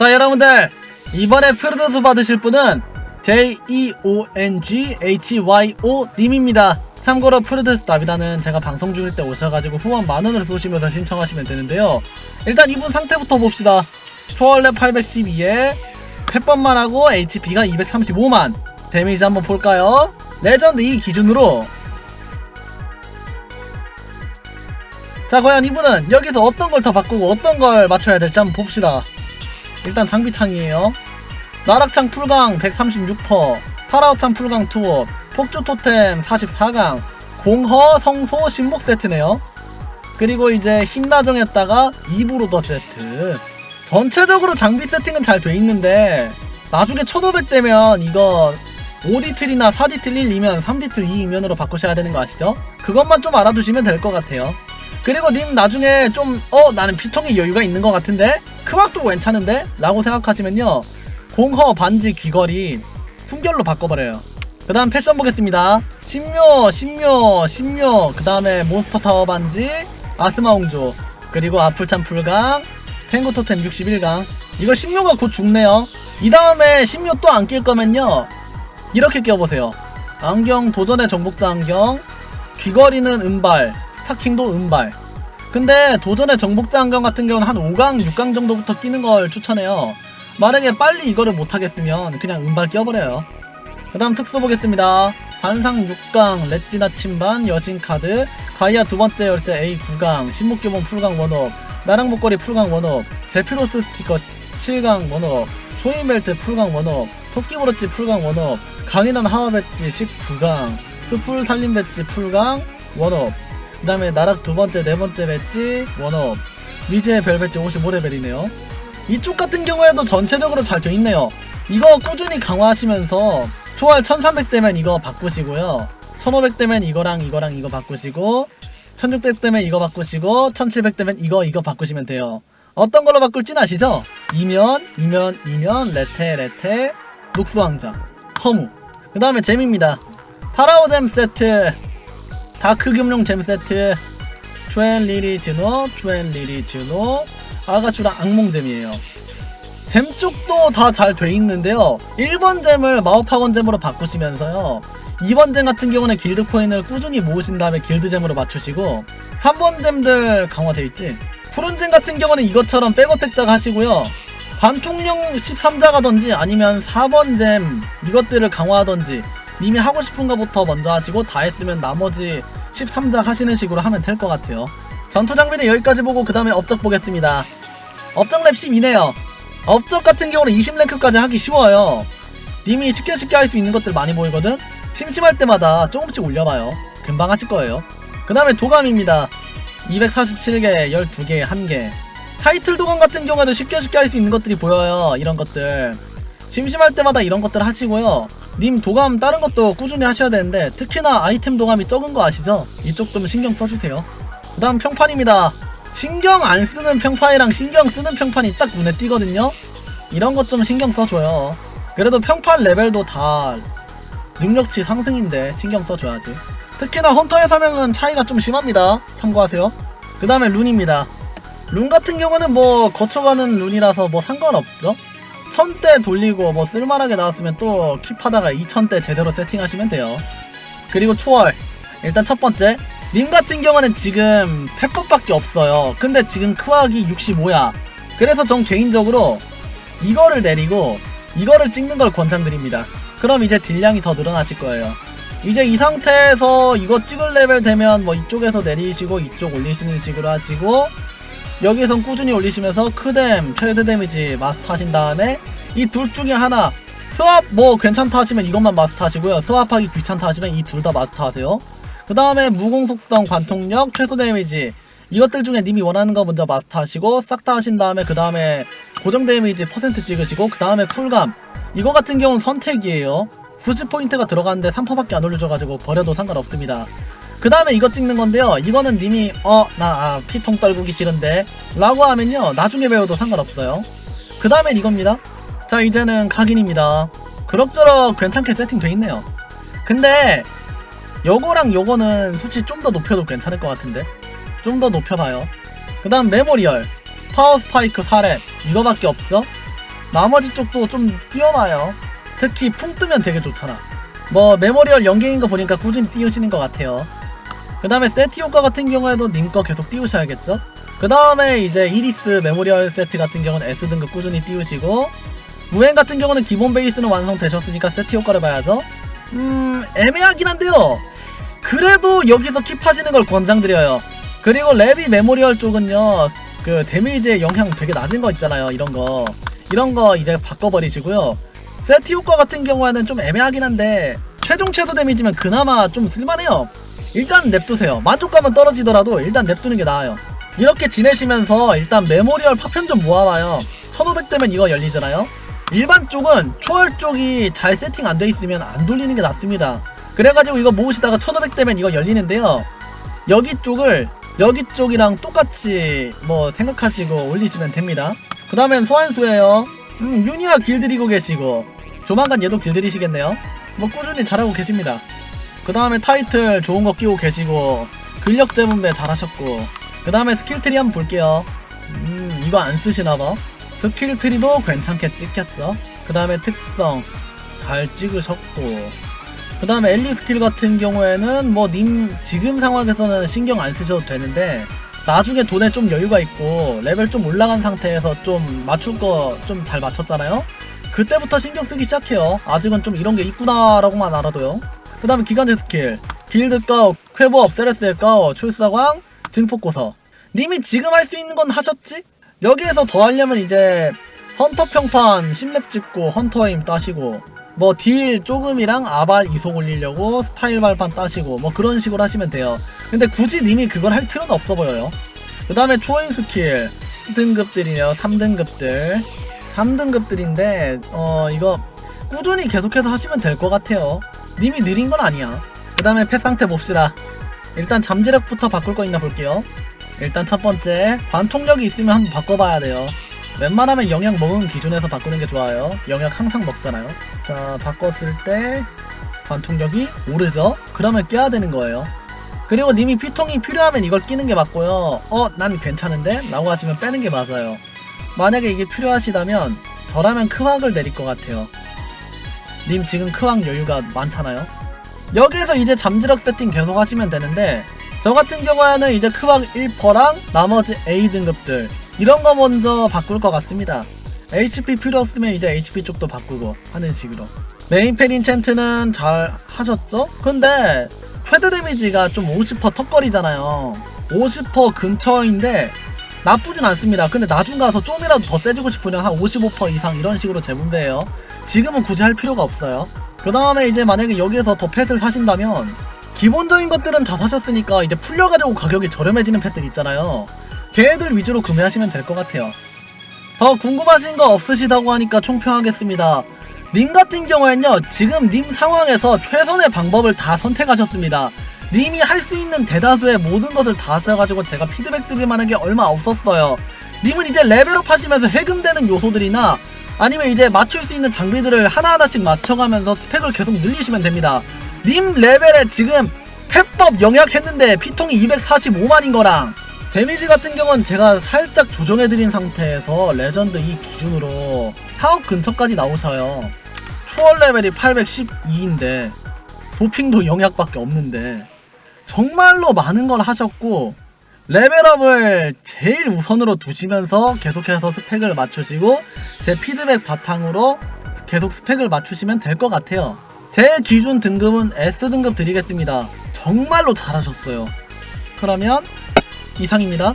자 여러분들 이번에 프로듀스 받으실 분은 J-E-O-N-G-H-Y-O 님입니다. 참고로 프로듀스 나비다는 제가 방송 중일 때 오셔가지고 후원 만원을 쏘시면서 신청하시면 되는데요. 일단 이분 상태부터 봅시다. 초월렙 812에 펫번만 하고 HP가 235만. 데미지 한번 볼까요? 레전드 2 기준으로. 자 과연 이분은 여기서 어떤 걸 더 바꾸고 어떤 걸 맞춰야 될지 한번 봅시다 일단 장비창이에요 나락창 풀강 136%, 파라오창 풀강 투어, 폭주 토템 44강, 공허 성소 신목 세트네요. 그리고 이제 흰나정에다가 이브로더 세트. 전체적으로 장비 세팅은 잘 돼 있는데 나중에 1500 되면 이거 5디틀이나 4디틀 1이면 3디틀 2이면으로 바꾸셔야 되는 거 아시죠? 그것만 좀 알아두시면 될 것 같아요. 그리고 님 나중에 좀 어 나는 피통에 여유가 있는 것 같은데? 크막도 괜찮은데? 라고 생각하시면요. 공허 반지 귀걸이 순결로 바꿔버려요. 그 다음 패션 보겠습니다. 신묘 신묘 신묘. 그 다음에 몬스터 타워 반지 아스마 홍조. 그리고 아풀찬 풀강 탱고 토템 61강. 이거 신묘가 곧 죽네요. 이 다음에 신묘 또 안 낄 거면요. 이렇게 껴보세요. 안경 도전의 정복자 안경 귀걸이는 은발 스타킹도 은발. 근데 도전의 정복자 안경 같은 경우는 한 5강 6강 정도부터 끼는 걸 추천해요. 만약에 빨리 이거를 못하겠으면 그냥 은발 껴버려요. 그 다음 특수 보겠습니다. 단상 6강 렛지나 침반 여신카드 가이아 두번째 열쇠 A 9강 신목교본 풀강 원업 나랑 목걸이 풀강 원업 제피로스 스티커 7강 원업 초인벨트 풀강 원업 토끼브로치 풀강 원업 강인한 하와 배지 19강 스풀 살림 배지 풀강 원업 그 다음에 나락 두 번째 네 번째 배지 원업 미제 별 배지 55레벨이네요 이쪽 같은 경우에도 전체적으로 잘 돼 있네요. 이거 꾸준히 강화하시면서 초월 1300 되면 이거 바꾸시고요. 1500 되면 이거랑 이거랑 이거 바꾸시고 1600 되면 이거 바꾸시고 1700 되면 이거 이거 바꾸시면 돼요. 어떤 걸로 바꿀진 아시죠? 이면, 이면, 이면, 레테, 레테, 녹수왕자, 허무. 그 다음에 잼입니다. 파라오잼 세트, 다크금룡 잼 세트, 촤리리 즈노, 촤리리 즈노, 아가추랑 악몽잼이에요. 잼 쪽도 다 잘 돼 있는데요. 1번 잼을 마법학원 잼으로 바꾸시면서요. 2번 잼 같은 경우는 길드 코인을 꾸준히 모으신 다음에 길드 잼으로 맞추시고 3번 잼들 강화돼 있지. 푸른 잼 같은 경우는 이것처럼 백어택작 하시고요. 관통령 13자 가던지 아니면 4번 잼 이것들을 강화하던지 님이 하고 싶은 거부터 먼저 하시고 다 했으면 나머지 13작 하시는 식으로 하면 될 것 같아요. 전투 장비는 여기까지 보고 그 다음에 업적 보겠습니다. 업적 랩 10이네요. 업적 같은 경우는 20랭크까지 하기 쉬워요. 님이 쉽게 쉽게 할 수 있는 것들 많이 보이거든? 심심할 때마다 조금씩 올려봐요. 금방 하실 거예요. 그 다음에 도감입니다. 247개, 12개, 1개. 타이틀 도감 같은 경우에도 쉽게 쉽게 할 수 있는 것들이 보여요. 이런 것들. 심심할 때마다 이런 것들 하시고요. 님 도감 다른 것도 꾸준히 하셔야 되는데 특히나 아이템 도감이 적은 거 아시죠? 이쪽 좀 신경 써주세요. 그 다음 평판입니다. 신경 안 쓰는 평판이랑 신경 쓰는 평판이 딱 눈에 띄거든요. 이런 것 좀 신경 써줘요. 그래도 평판 레벨도 다 능력치 상승인데 신경 써줘야지. 특히나 헌터의 사명은 차이가 좀 심합니다. 참고하세요. 그 다음에 룬입니다. 룬 같은 경우는 뭐 거쳐가는 룬이라서 뭐 상관없죠. 1000대 돌리고 뭐 쓸만하게 나왔으면 또 킵하다가 2000대 제대로 세팅하시면 돼요. 그리고 초월. 일단 첫 번째. 님 같은 경우는 지금 펫법밖에 없어요. 근데 지금 크악이 65야. 그래서 전 개인적으로 이거를 내리고 이거를 찍는 걸 권장드립니다. 그럼 이제 딜량이 더 늘어나실 거예요. 이제 이 상태에서 이거 찍을 레벨 되면 뭐 이쪽에서 내리시고 이쪽 올리시는 식으로 하시고 여기선 꾸준히 올리시면서 크뎀, 최대 데미지 마스터 하신 다음에 이 둘 중에 하나 스왑 뭐 괜찮다 하시면 이것만 마스터 하시고요. 스왑하기 귀찮다 하시면 이 둘 다 마스터 하세요. 그 다음에 무공 속성, 관통력, 최소 데미지 이것들 중에 님이 원하는 거 먼저 마스터 하시고 싹 다 하신 다음에 그 다음에 고정 데미지 퍼센트 찍으시고 그 다음에 쿨감 이거 같은 경우는 선택이에요. 90포인트가 들어가는데 3%밖에 안 올려줘가지고 버려도 상관없습니다. 그 다음에 이거 찍는 건데요. 이거는 님이 어 나 아, 피통 떨구기 싫은데 라고 하면요. 나중에 배워도 상관없어요. 그 다음엔 이겁니다. 자 이제는 각인입니다. 그럭저럭 괜찮게 세팅돼 있네요. 근데 요거랑 요거는 솔직히 좀 더 높여도 괜찮을 것 같은데 좀 더 높여봐요. 그 다음 메모리얼 파워 스파이크 4렙 이거밖에 없죠? 나머지 쪽도 좀 뛰어나요. 특히 풍 뜨면 되게 좋잖아. 뭐 메모리얼 연계인 거 보니까 꾸준히 띄우시는 것 같아요. 그 다음에 세트 효과 같은 경우에도 님 거 계속 띄우셔야겠죠? 그 다음에 이제 이리스 메모리얼 세트 같은 경우는 S등급 꾸준히 띄우시고 무행 같은 경우는 기본 베이스는 완성되셨으니까 세트 효과를 봐야죠. 음 애매하긴 한데요. 그래도 여기서 킵하시는 걸 권장드려요. 그리고 레비 메모리얼 쪽은요 그 데미지의 영향 되게 낮은 거 있잖아요 이런 거 이런 거 이제 바꿔버리시고요 세트 효과 같은 경우에는 좀 애매하긴 한데 최종 최소 데미지면 그나마 좀 쓸만해요 일단 냅두세요 만족감은 떨어지더라도 일단 냅두는 게 나아요 이렇게 지내시면서 일단 메모리얼 파편 좀 모아봐요 1500대면 이거 열리잖아요 일반 쪽은 초월 쪽이 잘 세팅 안 돼 있으면 안 돌리는 게 낫습니다 그래가지고 이거 모으시다가 1500대면 이거 열리는데요 여기 쪽을 여기 쪽이랑 똑같이 뭐 생각하시고 올리시면 됩니다. 그 다음엔 소환수예요. 음, 유니아 길들이고 계시고 조만간 얘도 길들이시겠네요. 뭐 꾸준히 잘하고 계십니다. 그 다음에 타이틀 좋은 거 끼고 계시고 근력 재분배 잘하셨고 그 다음에 스킬 트리 한번 볼게요. 음, 이거 안 쓰시나봐. 스킬 트리도 괜찮게 찍혔죠. 그 다음에 특성 잘 찍으셨고 그 다음에 엘리 스킬 같은 경우에는 뭐 님 지금 상황에서는 신경 안 쓰셔도 되는데 나중에 돈에 좀 여유가 있고 레벨 좀 올라간 상태에서 좀 맞출 거 좀 잘 맞췄잖아요 그때부터 신경 쓰기 시작해요 아직은 좀 이런 게 있구나라고만 알아도요 그 다음에 기간제 스킬. 길드 가오 쾌법 세레스의 가오 출사광 증폭고서. 님이 지금 할 수 있는 건 하셨지? 여기에서 더 하려면 이제 헌터 평판 10렙 찍고 헌터 힘 따시고 뭐 딜 조금이랑 아발 이속 올리려고 스타일 발판 따시고 뭐 그런 식으로 하시면 돼요. 근데 굳이 님이 그걸 할 필요는 없어 보여요. 그 다음에 초인 스킬. 3등급들이네요. 3등급들. 3등급들인데 어 이거 꾸준히 계속해서 하시면 될 것 같아요 님이 느린 건 아니야 그 다음에 펫 상태 봅시다 일단 잠재력부터 바꿀 거 있나 볼게요 일단 첫 번째 관통력이 있으면 한번 바꿔봐야 돼요 웬만하면 영양 먹은 기준에서 바꾸는 게 좋아요. 영양 항상 먹잖아요. 자, 바꿨을 때 관통력이 오르죠? 그러면 껴야 되는 거예요. 그리고 님이 피통이 필요하면 이걸 끼는 게 맞고요. 어, 난 괜찮은데? 라고 하시면 빼는 게 맞아요. 만약에 이게 필요하시다면 저라면 크왁을 내릴 것 같아요. 님 지금 크왁 여유가 많잖아요. 여기에서 이제 잠지력 세팅 계속 하시면 되는데 저 같은 경우에는 이제 크왁 1퍼랑 나머지 A 등급들 이런 거 먼저 바꿀 것 같습니다. HP 필요 없으면 이제 HP 쪽도 바꾸고 하는 식으로. 메인펜 인챈트는 잘 하셨죠? 근데 최대 데미지가 좀 50% 턱걸이잖아요. 50% 근처인데 나쁘진 않습니다. 근데 나중 가서 좀이라도 더 세지고 싶으면 한 55% 이상 이런 식으로 재분배해요. 지금은 굳이 할 필요가 없어요. 그 다음에 이제 만약에 여기에서 더 펫을 사신다면 기본적인 것들은 다 사셨으니까 이제 풀려가지고 가격이 저렴해지는 펫들 있잖아요. 걔들 위주로 구매하시면 될 것 같아요. 더 궁금하신 거 없으시다고 하니까 총평하겠습니다. 님 같은 경우에는요, 지금 님 상황에서 최선의 방법을 다 선택하셨습니다. 님이 할 수 있는 대다수의 모든 것을 다 하셔가지고 제가 피드백 드릴 만한 게 얼마 없었어요. 님은 이제 레벨업 하시면서 해금되는 요소들이나 아니면 이제 맞출 수 있는 장비들을 하나하나씩 맞춰가면서 스펙을 계속 늘리시면 됩니다. 님 레벨에 지금 펫법 영약 했는데 피통이 245만인 거랑 데미지 같은 경우는 제가 살짝 조정해드린 상태에서 레전드 2 기준으로 4억 근처까지 나오셔요. 초월 레벨이 812인데 도핑도 영약밖에 없는데 정말로 많은 걸 하셨고 레벨업을 제일 우선으로 두시면서 계속해서 스펙을 맞추시고 제 피드백 바탕으로 계속 스펙을 맞추시면 될 것 같아요. 제 기준 등급은 S등급 드리겠습니다. 정말로 잘하셨어요. 그러면 이상입니다.